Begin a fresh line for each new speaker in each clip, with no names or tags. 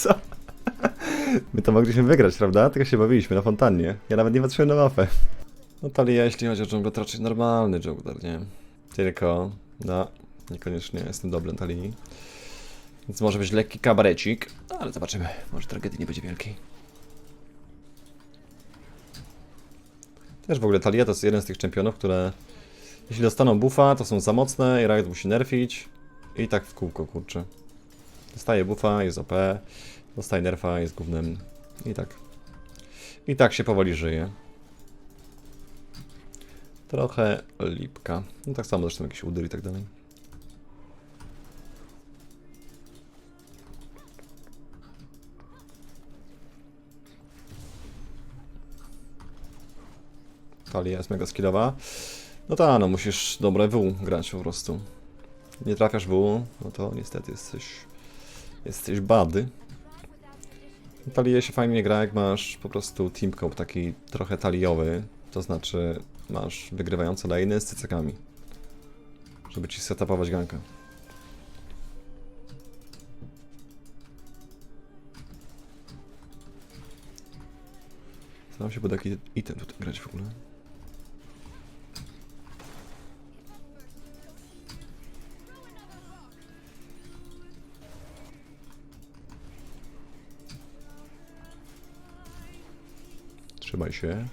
Co? My to mogliśmy wygrać, prawda? Tylko się bawiliśmy na fontannie. Ja nawet nie patrzyłem na mapę. No Talia, jeśli chodzi o dżungla, to raczej normalny dżungler, nie? Tylko, no, niekoniecznie jestem dobry na Talii. Więc może być lekki kabarecik, ale zobaczymy. Może tragedii nie będzie wielkiej. Też w ogóle Talia to jest jeden z tych czempionów, które jeśli dostaną buffa, to są za mocne i Riot musi nerfić. I tak w kółko, kurczę. Dostaje buffa, jest OP. Dostaje nerfa, jest gównem. I tak. I tak się powoli żyje. Trochę lipka. No tak samo zresztą jakiś udyr i tak dalej. Talia jest mega skillowa. No tak, no musisz dobre W grać po prostu. Nie trafiasz W, no to niestety jesteś, jesteś bady. Talię się fajnie gra, jak masz po prostu team taki trochę taliowy, to znaczy masz wygrywające lane'y z cycekami, żeby ci setupować gankę. Staram się pod jaki item tutaj grać w ogóle. Trzymaj się.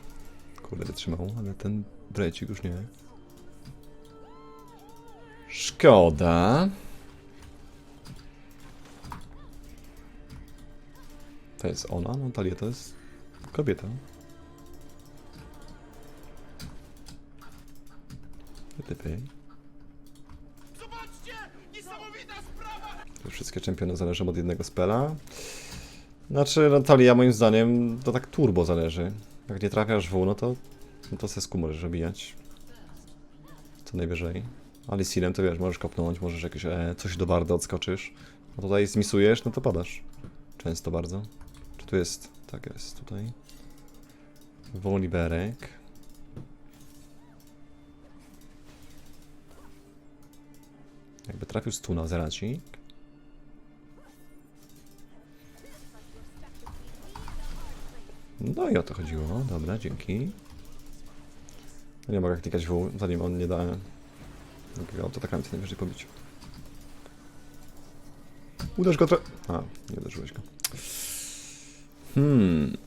Kurde, wytrzymał, ale ten brecik już nie. Szkoda. To jest ona? No Talia to jest kobieta. Typy.
Zobaczcie! Niesamowita sprawa!
Wszystkie czempiony zależą od jednego spela. Znaczy, no, Talia moim zdaniem to tak turbo zależy. Jak nie trafiasz w, no to, no to sesku możesz obijać. Co najwyżej. Alicinem to wiesz, możesz kopnąć, możesz jakieś e, coś do barda odskoczysz. A tutaj zmisujesz, no to padasz. Często bardzo. Czy tu jest? Tak jest, tutaj. Woliberek. Jakby trafił stuna zeracik. No i o to chodziło. Dobra, dzięki. Nie mogę klikać W, zanim on nie da drugiego autoatakami co najwyżej pobić. Uderz go tra... A, nie uderzyłeś go. Hmm.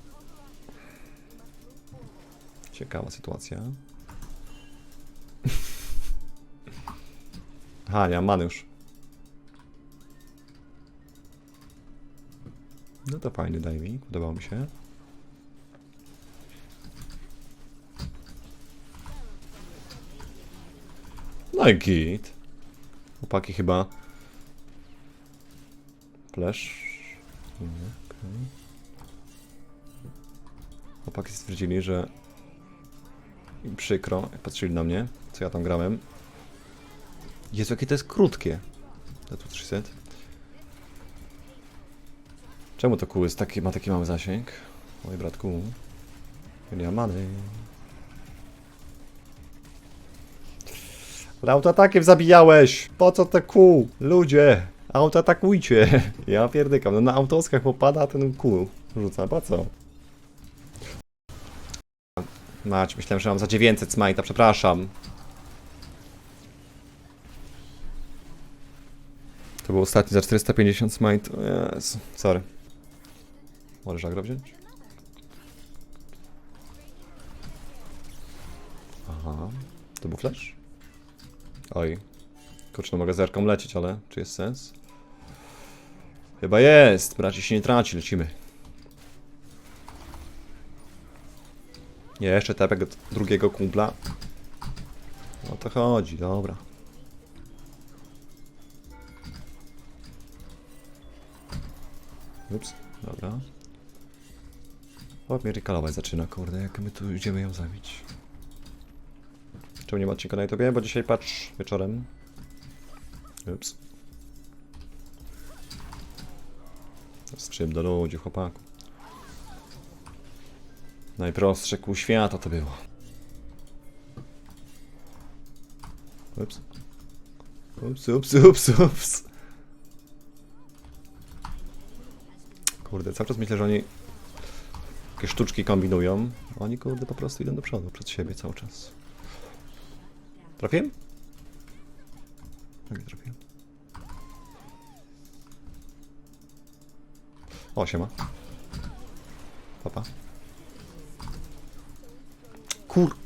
Ciekawa sytuacja. Aha, nie mam już. No to fajny diving, podobał mi się. No i git. Chyba. Flash. Nie. Chłopaki stwierdzili, że im przykro, patrzyli na mnie, co ja tam grałem. Jezu, jakie to jest krótkie. To tu 300. Czemu to kół jest taki, ma taki mały zasięg? Oj, bratku. Ma many. Autoatakiem zabijałeś! Po co te kół? Ludzie! Autoatakujcie! Ja pierdykam, no na autoskach popada, ten kół rzuca, po co? Mać, myślałem, że mam za 900 smajta, przepraszam. To był ostatni za 450 smite. Jezu, sorry. Możesz agro wziąć? Aha, to był flash? Oj. Kurczę, no mogę zerką lecieć, ale czy jest sens? Chyba jest. Braci się nie traci, lecimy. Nie, jeszcze tepek drugiego kumpla. O to chodzi, dobra. Ups, dobra. O, mnie zaczyna, kurde, jak my tu idziemy ją zabić. Czemu nie ma odcinka na YouTubie? Bo dzisiaj patrz wieczorem. Ups. Strzyb do ludzi, chłopaku. Najprostsze kół świata to było. Ups. Ups, ups, ups, ups. Kurde, cały czas myślę, że oni jakieś sztuczki kombinują. Oni kurde po prostu idą do przodu, przed siebie cały czas. Trafiłem? Tak, nie trafiłem. O, siema. Papa. Kur...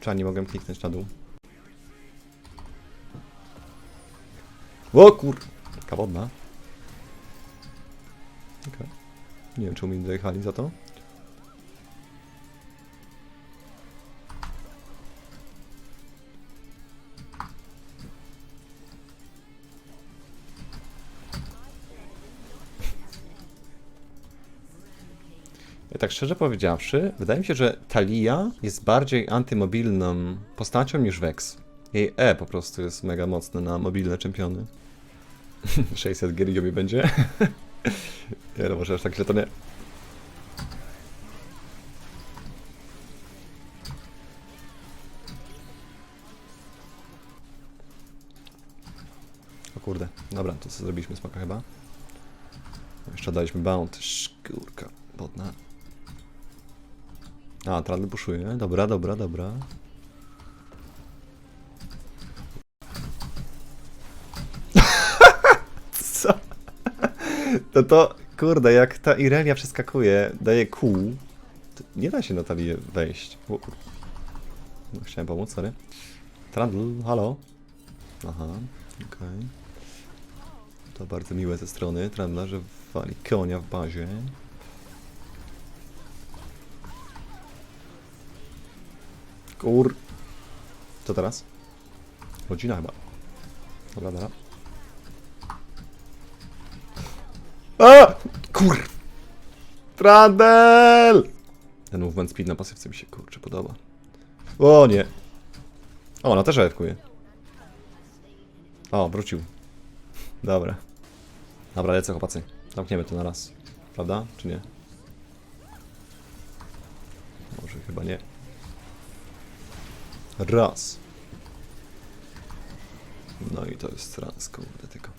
Trzeba nie mogłem kliknąć na dół. O kur... Taka wodna. Okej. Nie wiem, czemu mi dojechali za to. Tak szczerze powiedziawszy, wydaje mi się, że Talia jest bardziej antymobilną postacią niż Vex. Jej E po prostu jest mega mocne na mobilne czempiony. 600 gier mi będzie. nie no, może aż tak źle to nie. O kurde, dobra, to co zrobiliśmy smaka chyba. Jeszcze daliśmy bounty, szkórka, wodna. A, trany puszuje, dobra, dobra, dobra. Co? To to, kurde, jak ta Irelia przeskakuje, daje kół, nie da się na talię wejść. No, chciałem pomóc, sorry. Trandl, halo? Aha, okej. To bardzo miłe ze strony Trandla, że wali konia w bazie. Kur... Co teraz? Rodzina chyba. Dobra, dobra. A! Kur... Trandel! Ten movement speed na pasywce mi się kurczę podoba. O nie. O, ona też AFkuje. O, wrócił. Dobra. Dobra, lecę chłopacy. Zamkniemy to na raz. Prawda? Czy nie? Może chyba nie. Raz. No i to jest raz, kurde tylko.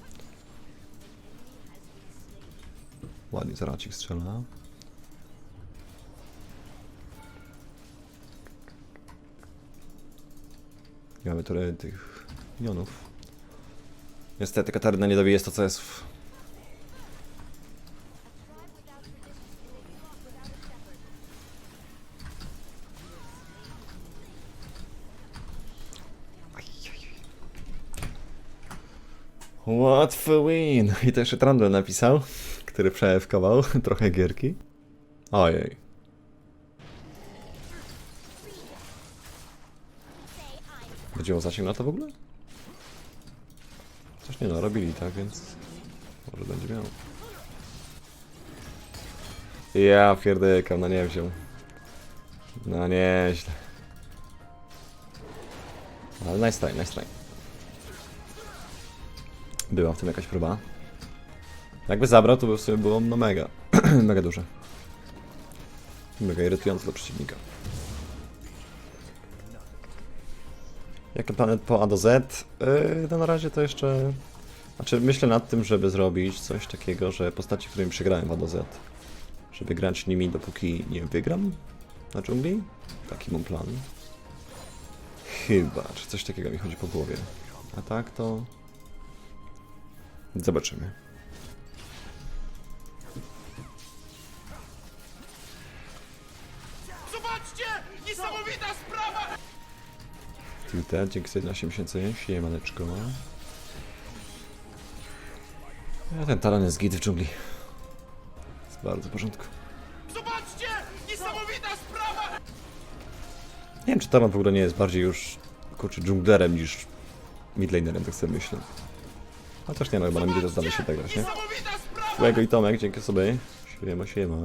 Ładnie zaracik strzela. Nie mamy tyle tych minionów. Niestety Kataryna nie dobije 100 CS-ów. Łatwy win! I to jeszcze Trundle napisał, który przeewkował trochę gierki. Ojej. Miał zasięg na to w ogóle? Coś nie no, robili tak, więc może będzie miał. Ja pierdykam, no nie wziął. No nieźle. Ale nice try, nice try. Była w tym jakaś próba. Jakby zabrał, to by w sumie było no mega. mega duże. Mega irytujące dla przeciwnika. Jak planet po A do Z? Yy, no na razie to jeszcze... Znaczy myślę nad tym, żeby zrobić coś takiego, że postaci, którymi przegrałem w A do Z, żeby grać nimi dopóki nie wygram na dżungli. Taki mam plan. Chyba, czy coś takiego mi chodzi po głowie. A tak to... Zobaczymy.
Zobaczcie! Niesamowita sprawa!
Tilted, dzięki sobie na 80 siemaneczko. Ja ten taran jest git w dżungli. Jest bardzo w porządku.
Zobaczcie! Niesamowita sprawa!
Nie wiem, czy taran w ogóle nie jest bardziej już, kurczę, dżunglerem niż midlanerem, tak sobie myślę. Chociaż nie no, chyba na midzie to zdaje się tak grać, nie? Łego i Tomek, dzięki sobie. Siema, siema.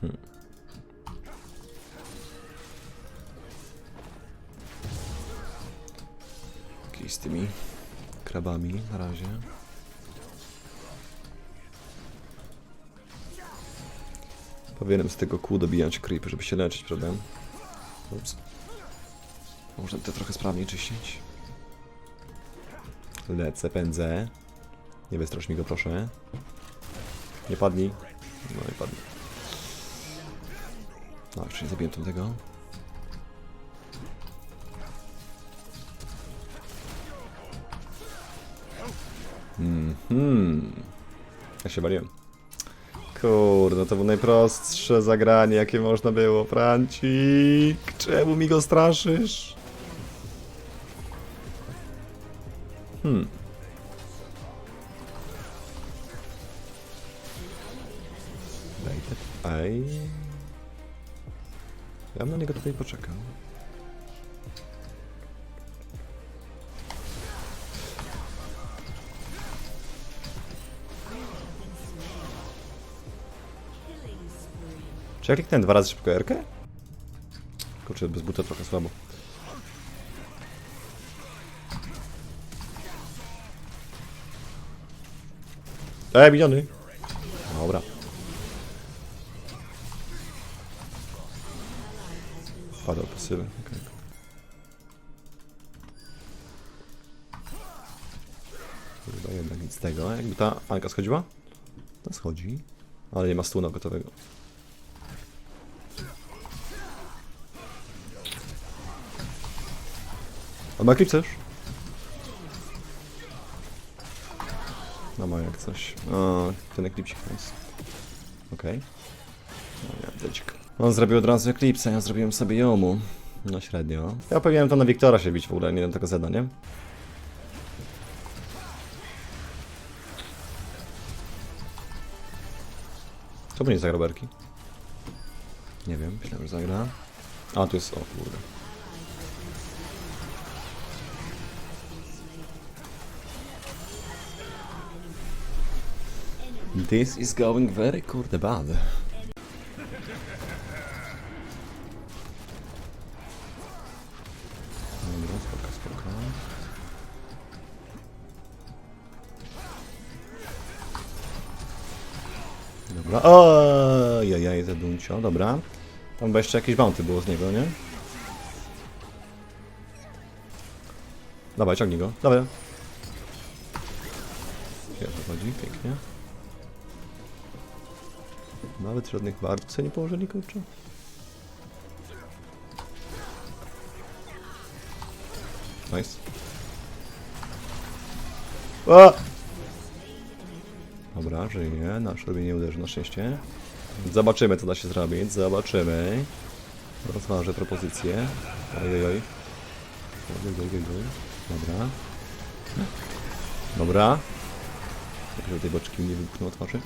Hmm. Z tymi krabami na razie. Powinienem z tego kół dobijać creepy, żeby się leczyć, prawda? Ups. Można to trochę sprawniej czyścić. Lecę, pędzę. Nie wystrasz mi go, proszę. Nie padnij. No i padnij. No, jeszcze nie zabiłem tego. Mhm. Ja się bawiłem. Kurde, to było najprostsze zagranie, jakie można było. Francik, czemu mi go straszysz? Hmm. Te... Aj. Ja na niego tutaj poczekał. Czy ja kliknąłem dwa razy szybko R? Kurczę, bez buta trochę słabo. E, miniony. Dobra. Padał pasywy, okej. Chyba jednak nic z tego. Jakby ta Anka schodziła? To schodzi. Ale nie ma stuna gotowego. On ma Eclipse już? Ma jak coś. O, ten Eclipsik jest. Okej. No nie, decik. On zrobił od razu Eclipse, ja zrobiłem sobie Jomu. No średnio. Ja powinienem to na Wiktora się bić w ogóle, nie na tego Zeda, nie? Czemu nie zagra Berki? Nie wiem, myślałem, że zagra. A, tu jest, o kurde. This is going very kurde bad. Dobra, spoko, spoko. Dobra, o, jajaj, zaduncio, dobra. Tam chyba jeszcze jakieś bounty było z niego, nie? Dawaj, ciągnij go, dawaj. Gdzie to chodzi? Pięknie. Nawet żadnych wart sobie nie położyli. Nice. O! Dobra, żyje. Nasz robię nie uderzy na szczęście. Zobaczymy, co da się zrobić. Zobaczymy. Rozważę propozycję. Oj, oj, oj. Oj, oj, oj, oj. Dobra. Dobra. Żeby tej boczki nie wybuchną twarzy.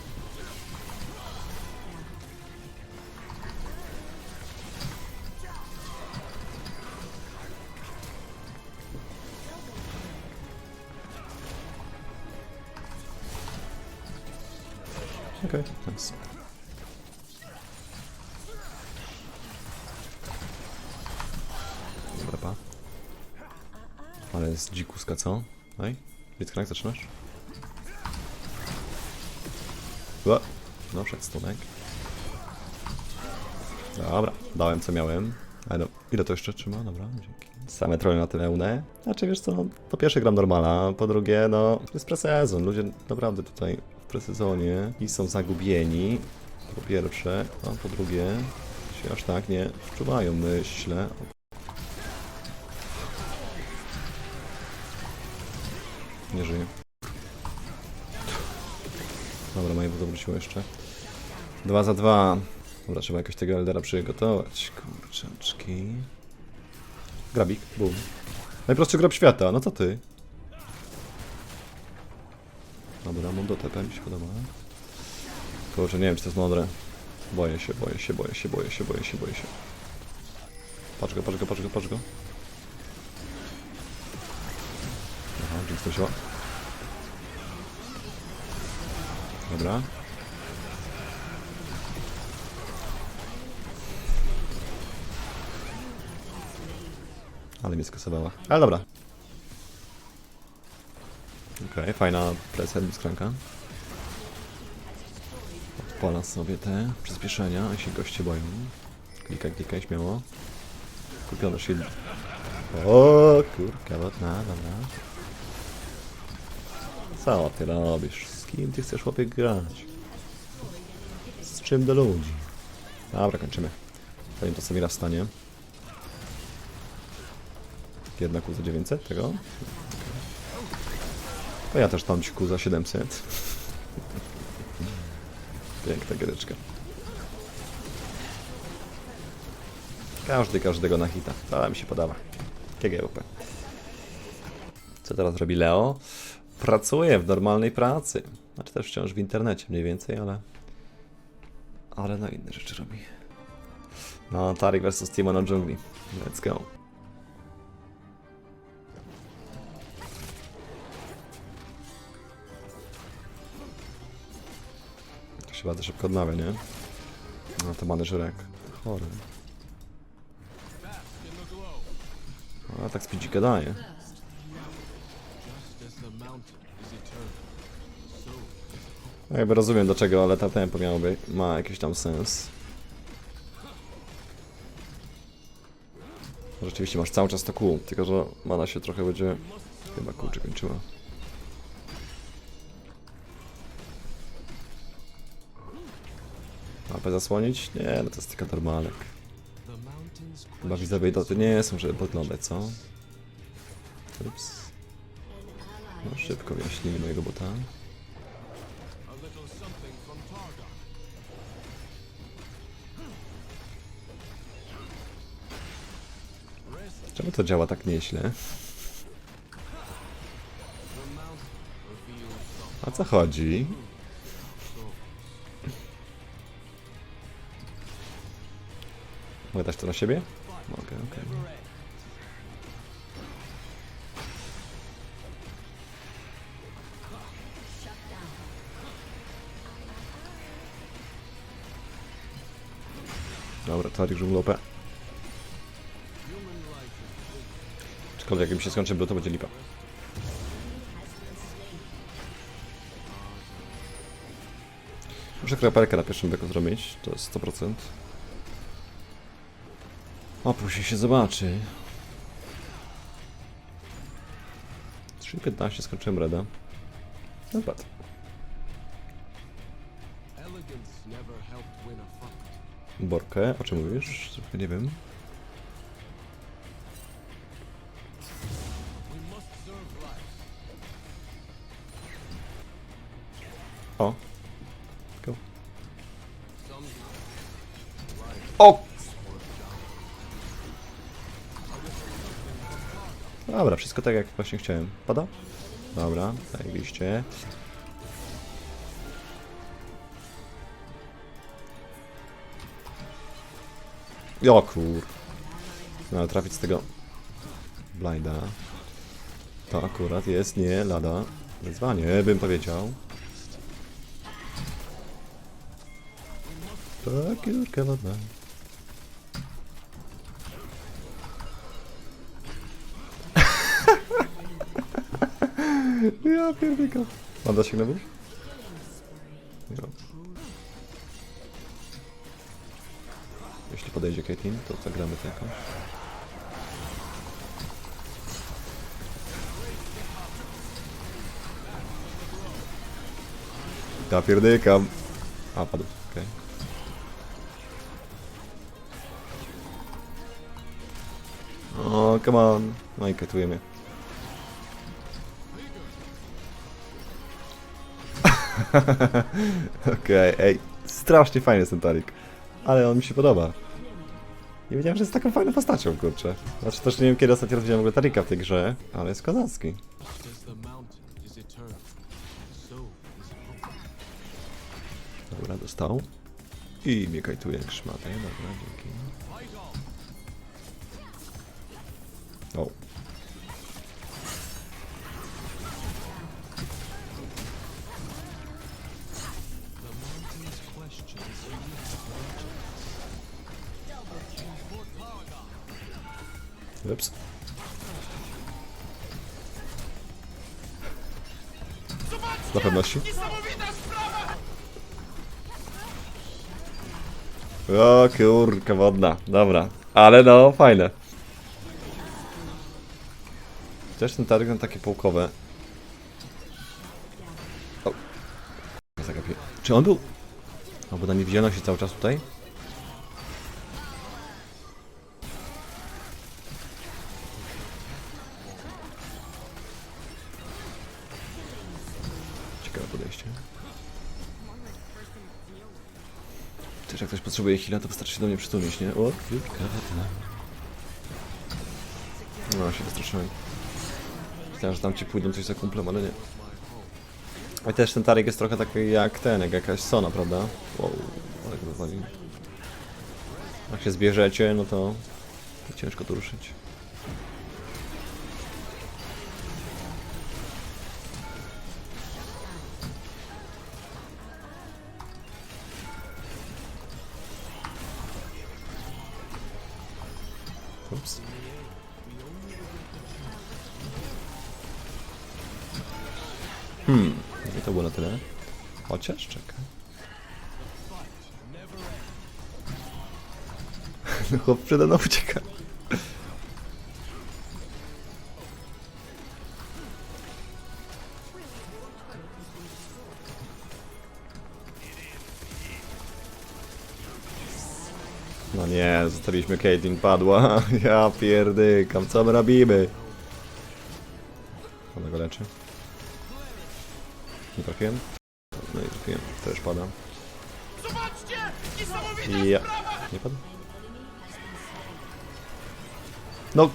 Okej, okay, nice. Dobra, pa. Ale jest dzikuska, co? Oj, Blitzcrank zaczynasz? Ła. No, przed stunek. Dobra, dałem co miałem. Ale no, ile to jeszcze trzyma? Dobra, dzięki. Same trolle na tyle pełne. Znaczy, wiesz co, po pierwsze gram normala, po drugie, no, to jest presezon. Ludzie naprawdę tutaj presezonie i są zagubieni. Po pierwsze, a po drugie, się aż tak nie wczuwają, myślę. Nie żyje. Dobra, moje budo wróciło jeszcze. Dwa za dwa. Dobra, trzeba jakoś tego Eldera przygotować. Kurczaczki. Grabik, boom. Najprostszy grab świata, no co ty? Dobra, Mundo TP mi się podoba. Kurczę, nie wiem czy to jest mądre. Boję się, boję się, boję się, boję się, boję się, boję się. Patrz go, patrz go, patrz go, patrz go. Aha, Jinx to. Dobra. Ale mnie skasowała. Ale dobra. Okej, fajna preset z kranka. Odpala sobie te przyspieszenia, a się goście boją. Klikaj, klikaj, śmiało. Kupiony shield. O kurka, ładna, dobra. Co ty robisz? Z kim ty chcesz chłopie grać? Z czym do ludzi? Dobra, kończymy. Powiem to Samira wstanie. Jedna ku za 900 tego? To ja też tam za 700. Piękna giereczka. Każdy każdego na hita. To mi się podoba. KGUP. Co teraz robi Leo? Pracuje w normalnej pracy. Znaczy też wciąż w internecie mniej więcej, ale... Ale na inne rzeczy robi. No, Tarik vs Timo na dżungli. Let's go. Się bardzo szybko odnawia, nie? No to mamy. Chory. A tak speedzika daje. No jakby rozumiem dlaczego, ale ta tempo miałoby, ma jakiś tam sens. Rzeczywiście masz cały czas to kół, tylko że mana się trochę będzie chyba kurczę kończyła. Mapę zasłonić? Nie, no to jest tylko normalek. Chyba widzowie to nie są, żeby podglądać, co? Ups. No szybko wyjaśnijmy mojego bota. Czemu to działa tak nieźle? A co chodzi? Dać to na siebie? Mogę, okej. Dobra, Tarik żuglopę. Aczkolwiek jak mi się skończy to będzie lipa. Muszę krapelkę na pierwszym beku zrobić, to jest 100%. O, później się zobaczy. 3.15 skończyłem reda. No patrz. Borkę, o czym mówisz? Nie wiem. Dobra, wszystko tak jak właśnie chciałem. Pada? Dobra, zajebiście. O kur... No ale trafić z tego... Blinda. To akurat jest nie lada. Wyzwanie, bym powiedział. Tak, Jurka wodna. Ja pierdolę. Mam dać na bóg? Jo. Jeśli podejdzie Caitlyn, to zagramy to jakoś. Ja pierdykam. A, padł, okej. O, come on. No i katujemy. Okej, ej. Strasznie fajny jest ten Tarik. Ale on mi się podoba. Nie wiedziałem, że jest taką fajną postacią, kurczę. Znaczy też nie wiem, kiedy ostatnio widziałem w ogóle Tarika w tej grze, ale jest kozacki. Dobra, dostał. I mnie kajtuje jak szmatę. Dobra, dzięki. O. Ups. Pewności.
Sprawa!
O kurka wodna, dobra. Ale no, fajne. Też ten targ na takie połkowe. Czy on był... O, bo na mnie widziano się cały czas tutaj? Potrzebuje heal'a, to wystarczy się do mnie przytulić, nie? O, kilka. No, się wystraszyłem. Myślałem, że tam ci pójdą coś za kumplem, ale nie. I też ten Tarek jest trochę taki jak ten, jak jakaś Sona, prawda? Wow, ale go wywalił. Jak się zbierzecie, no to, to ciężko tu ruszyć. Przede mną ucieka. No nie, zostawiliśmy Caitlyn, padła. Ja pierdykam, co my robimy? Ona go leczy. Nie trafiłem? No i trafiłem, też pada.
Zobaczcie! Niesamowita
Ja.
sprawa!
Nie padł? No,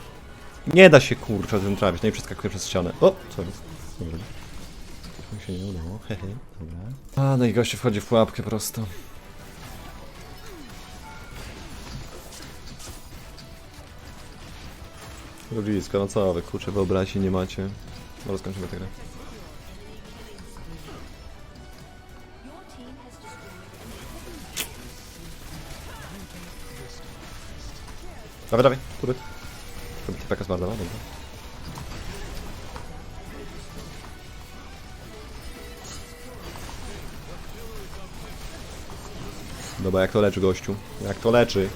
nie da się kurczę tym trafić, no i przeskakuję przez ścianę. O, co jest? Dobra. Się nie udało, hehe, dobra. A, no i gościu wchodzi w pułapkę prosto. Ludzisko, no co wy, kurczę, wyobraźni nie macie. Może skończymy tę grę. Dawaj, dawaj, turret. Żeby TPK zmarnowała, dobra. Dobra, jak to leczy gościu? Jak to leczy?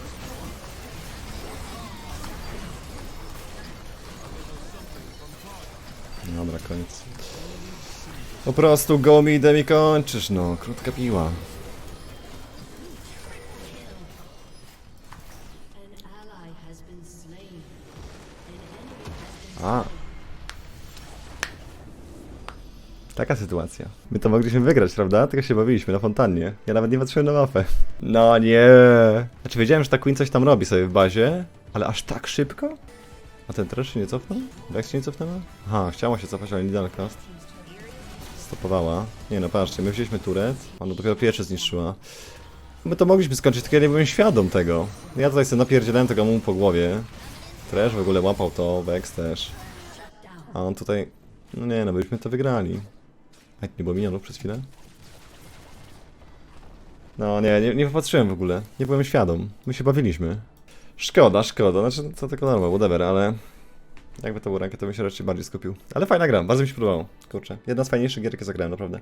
Dobra, koniec. Po prostu go mi i kończysz, no. Krótka piła. Taka sytuacja. My to mogliśmy wygrać, prawda? Tylko się bawiliśmy na fontannie. Ja nawet nie patrzyłem na mapę. No nie. Znaczy wiedziałem, że ta Queen coś tam robi sobie w bazie, ale aż tak szybko? A ten też się nie cofnął? Vex się nie cofnęła? Aha, chciała się cofać, ale nie cast. Stopowała. Nie no, patrzcie, my wzięliśmy turet, ona dopiero pierwsze zniszczyła. My to mogliśmy skończyć, tylko ja nie byłem świadom tego. Ja tutaj sobie napierdzielałem tego mu po głowie. Trash w ogóle łapał to, Vex też. A on tutaj... No nie, no byśmy to wygrali. A nie było minionów przez chwilę? No nie, nie, nie popatrzyłem w ogóle. Nie byłem świadom. My się bawiliśmy. Szkoda, szkoda. Znaczy, to tylko normal, whatever, ale... Jakby to był rankę, to bym się raczej bardziej skupił. Ale fajna gra, bardzo mi się podobało. Kurczę, jedna z fajniejszych gier, jakie zagrałem, naprawdę.